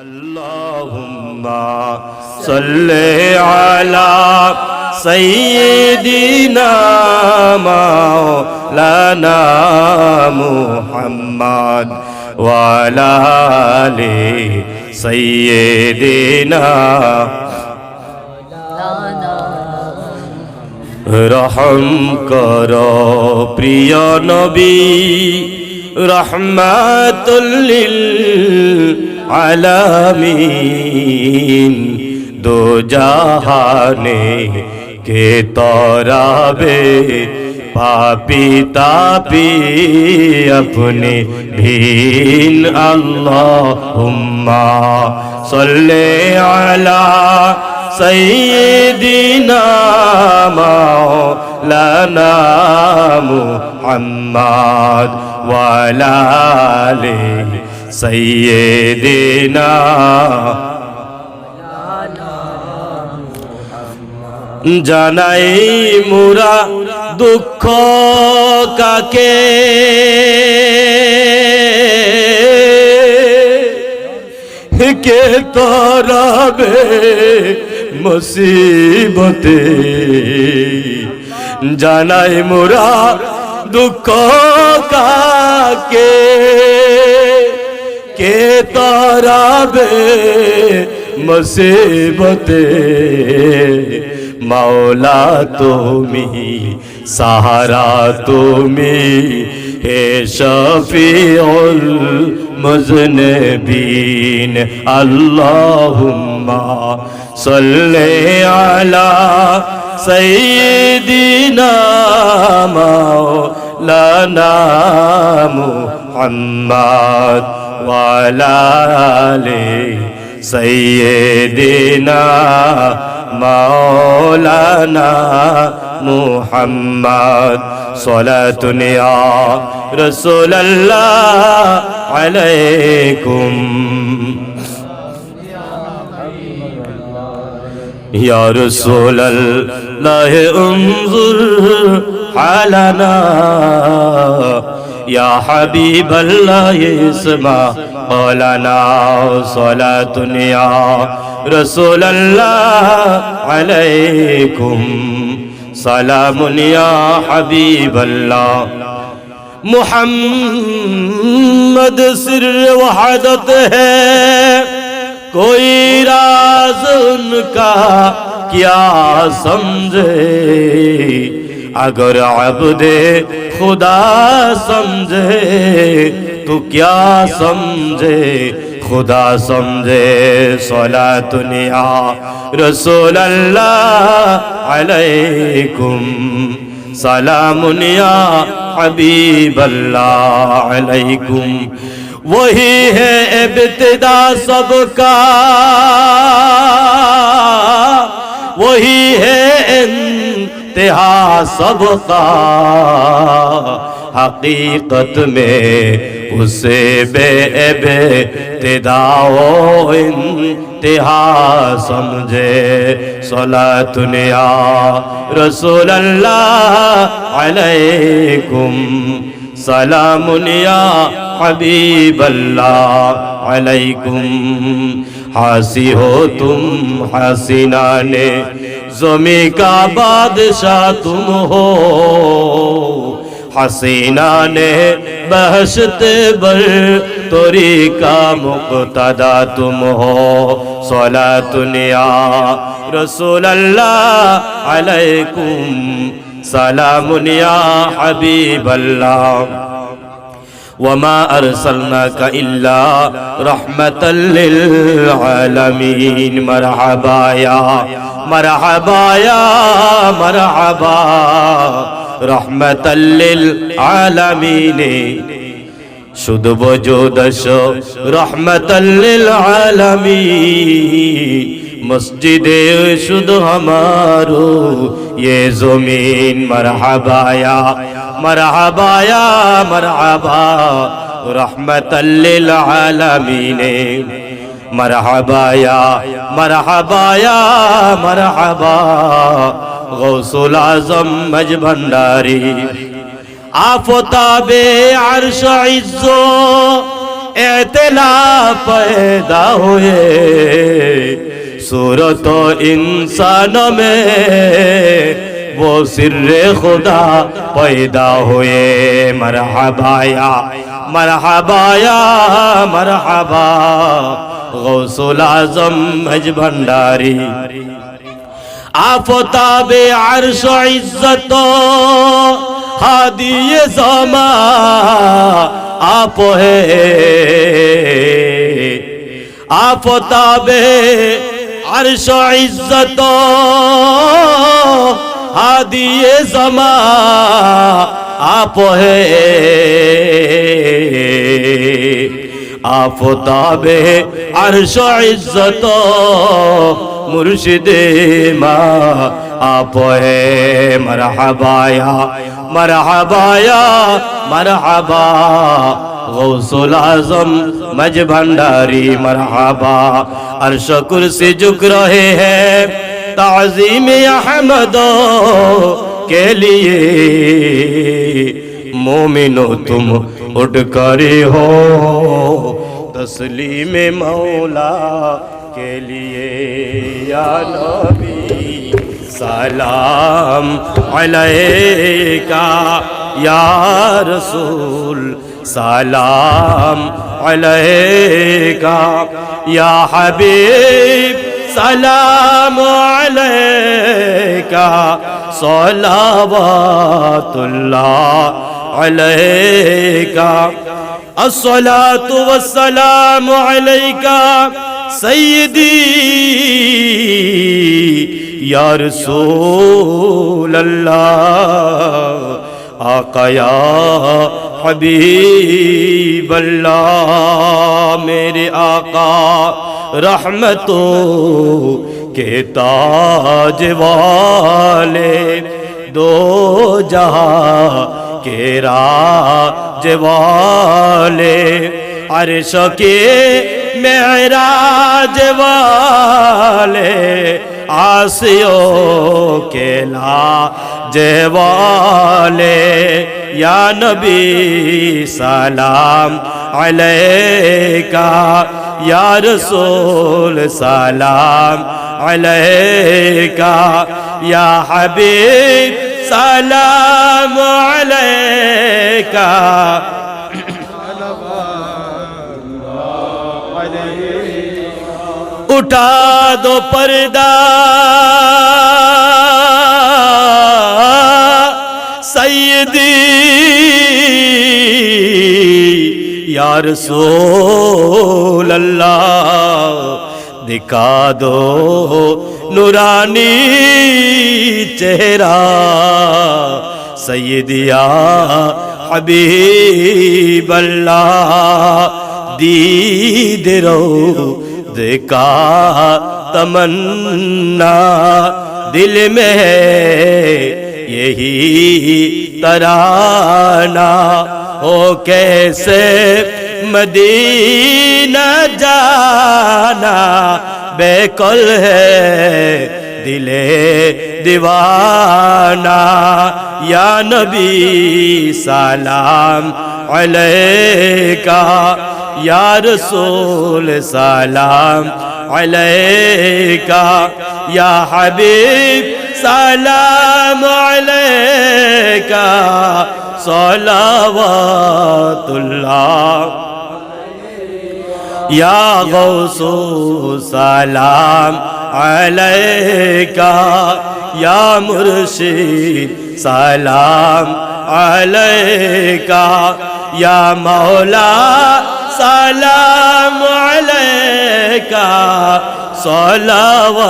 اللهم صل على سيدنا مولانا محمد وعلى آل سيدنا রহম কর প্রিয় নবী রহমাতুল্লিল আলামিন, দো জাহানে কে তরাবে পাপি তাপি আপনি ভিন আল্লাহ উম্মা সল্লে আলা সৈদিনা মাওলানা মুহাম্মাদ ওয়ালা আলাইহি سيدنا জানাই মুরা দুঃখ কাকে কে তরাবে মুসিবতে জানাই মোরা দুঃখ কাকে কে তরাবে মুসিবতে মাওলা তুমি সাহারা তুমি হে শফিউল মুজনবিন আল্লাহুম্মা সাল্লি আলা সাইয়্যিদিনা মাওলানা মুহাম্মদ ওয়া আলা আলি সাইয়্যিদিনা مولانا محمد صلاة يا رسول الله عليكم يا رسول الله انظر حالنا یا حبیب اللہ اسبا مولانا صلاة نیا رسول اللہ علیکم، سلام یا حبیب اللہ محمد سر وحدت ہے، کوئی راز ان کا کیا سمجھے؟ اگر عبد خدا سمجھے تو کیا سمجھے خدا سمجھے سولا دنیا رسول اللہ علیکم سلام یا حبیب اللہ علیکم وہی ہے ابتدا سب کا وہی ہے इंतहा सबका हकीकत में उसे बेब तिदाओ इंतहा समझे सोला तुनिया रसूल अल्लाह अलैकुम सलामुनिया हबीब अल्लाह अलैकुम हासी हो तुम हसीना ने जमी का बादशाह तुम हो हसीना ने बहशत बर तोरी का मुक्तदा तुम हो सोला तुनिया रसूल अल्लाह अलैकुम सलामुनिया हबीब अल्लाह وما أرسلناك إلا رحمة للعالمين مرحبا يا مرحبا يا مرحبا رحمة للعالمين শুধু বজুদশ রহমতাল্লিল আলামিন مسجد شد ہمارو یہ زمین مرحبایا مرحبایا مرحبا رحمت للعالمین مرحبایا مرحبایا مرحبا غوث العظم مج بھنڈاری آفتاب عرش عزو اعتلا پیدا ہوئے सूरत इंसान में वो सिर खुदा पैदा हुए मरहबाया मरहबाया मरहबा गौसुल आजम मज भंडारी आफताबे अर्श इज्जत हादिए जमा आप है आफताबे عرش عزتو হাদিয়ে জমা আপহে আফতাবে আরশ ইজ্জত মুর্শিদে মা آپ ہے، مرحبا یا مرحبا یا، مرحبا غوث العظم مج بھنڈاری، مرحبا، عرش کرسی جھک رہے ہیں، تعظیم احمد کے لیے۔ مومنو، تم اٹھ کرے ہو تسلیم مولا کے لیے۔ یا نبی سلام علیکہ یا رسول، سلام علیکہ یا حبیب، سلام علیکہ صلوات اللہ علیکہ۔ الصلاة والسلام علیکہ سیدی یا رسول اللہ، آقا یا حبیب اللہ، میرے آقا، رحمتوں کے تاج والے، دو جہاں کے راج والے عرش کے معراج والے आसियो के लाज वाले या नबी सलाम अलैका या रसूल सलाम अलैका या हबीब सलाम अलैका उठा दो पर्दा सैदी या रसूल अल्लाह दिखा दो नूरानी चेहरा सैदिया हबीब अल्लाह दीद रो کا تمنا، دل میں ہے یہی ترانا ہو کیسے مدینہ جانا، بے کل ہے دل دیوانہ۔ یا نبی سلام علیکہ یا رسول سلام علیکہ یا حبیب سلام علیکہ صلوات اللہ یا غوث سلام علیکہ یا مرشید سلام علیکہ یا مولا সালাম আলাইকা সালাওয়াতুল্লাহ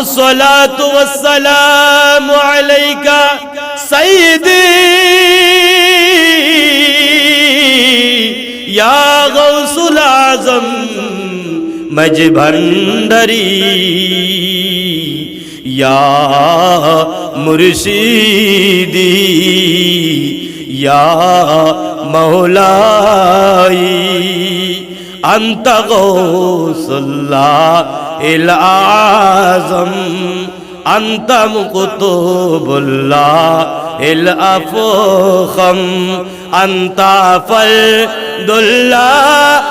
الصلاة والسلام عليك سيدي يا غوث العظم مجبندری یا مرشیدی مرشدي يا مولاي أنت غوث الله الأعظم أنت مقطب الله الأفخم أنت فرد الله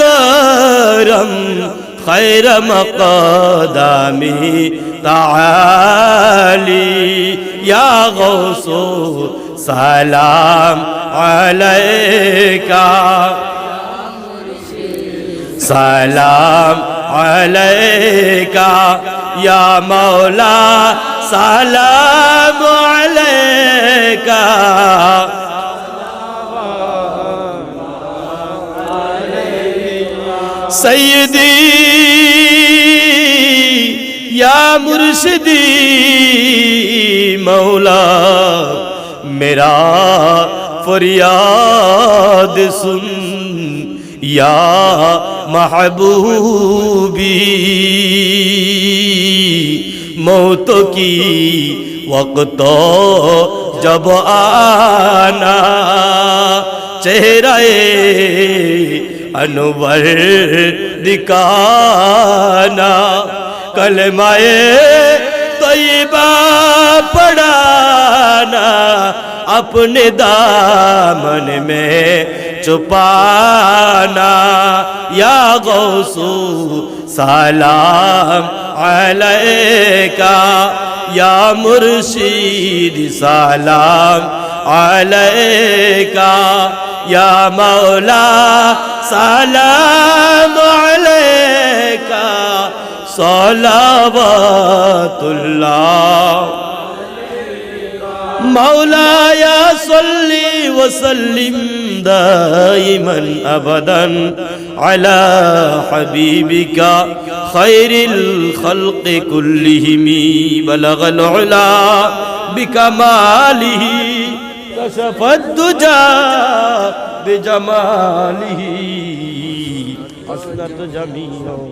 الأكرم خير مقدامي تعالي يا غوث সালাম আলাইকা। সালাম আলাইকা ইয়া মাওলা সালাম আলাইকা। سیدی یا مرشدی مولا میرا فریاد سن یا محبوبی موت کی وقت جب آنا چہرہ انور دکھانا کلمائے طیبہ پڑھانا अपने दामन में छुपाना या गौसू सलाम अलैका या मुर्शीद सलाम अलैका या मौला सलाम अलैका सलावतुल्लाह مولاي صل وسلم دائما ابدا على حبيبك خير الخلق كلهم. بلغ العلا بكماله كشف الدجى بجماله. حسنت جميعه